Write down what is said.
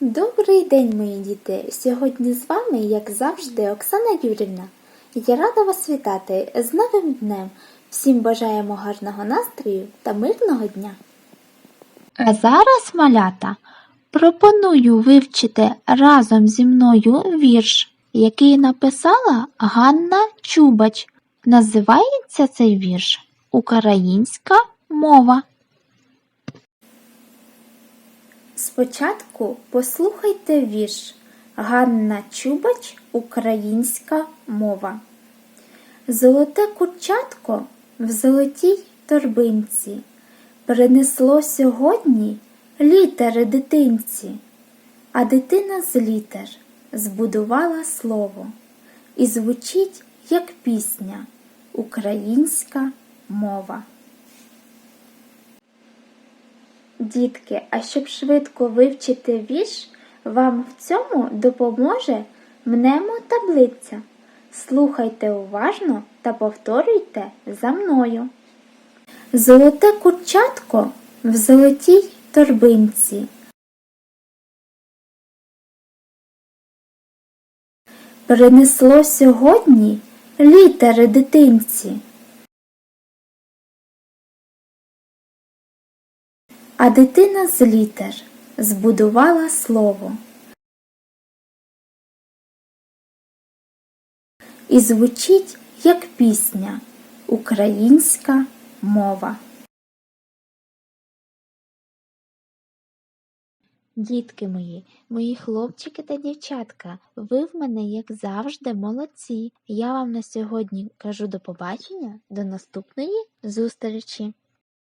Добрий день, мої діти! Сьогодні з вами, як завжди, Оксана Юрівна. Я рада вас вітати з новим днем. Всім бажаємо гарного настрою та мирного дня. А зараз, малята, пропоную вивчити разом зі мною вірш, який написала Ганна Чубач. Називається цей вірш Українська мова. Спочатку послухайте вірш Ганна Чубач Українська мова. Золоте курчатко в золотій торбинці принесло сьогодні літери дитинці, а дитина з літер збудувала слово і звучить як пісня Українська мова. Дітки, а щоб швидко вивчити вірш, вам в цьому допоможе мнемотаблиця. Слухайте уважно та повторюйте за мною. Золоте курчатко в золотій торбинці. Принесло сьогодні літери дитинці. А дитина з літер збудувала слово. І звучить як пісня Українська мова. Дітки мої, мої хлопчики та дівчатка, ви в мене, як завжди, молодці. Я вам на сьогодні кажу до побачення, до наступної зустрічі.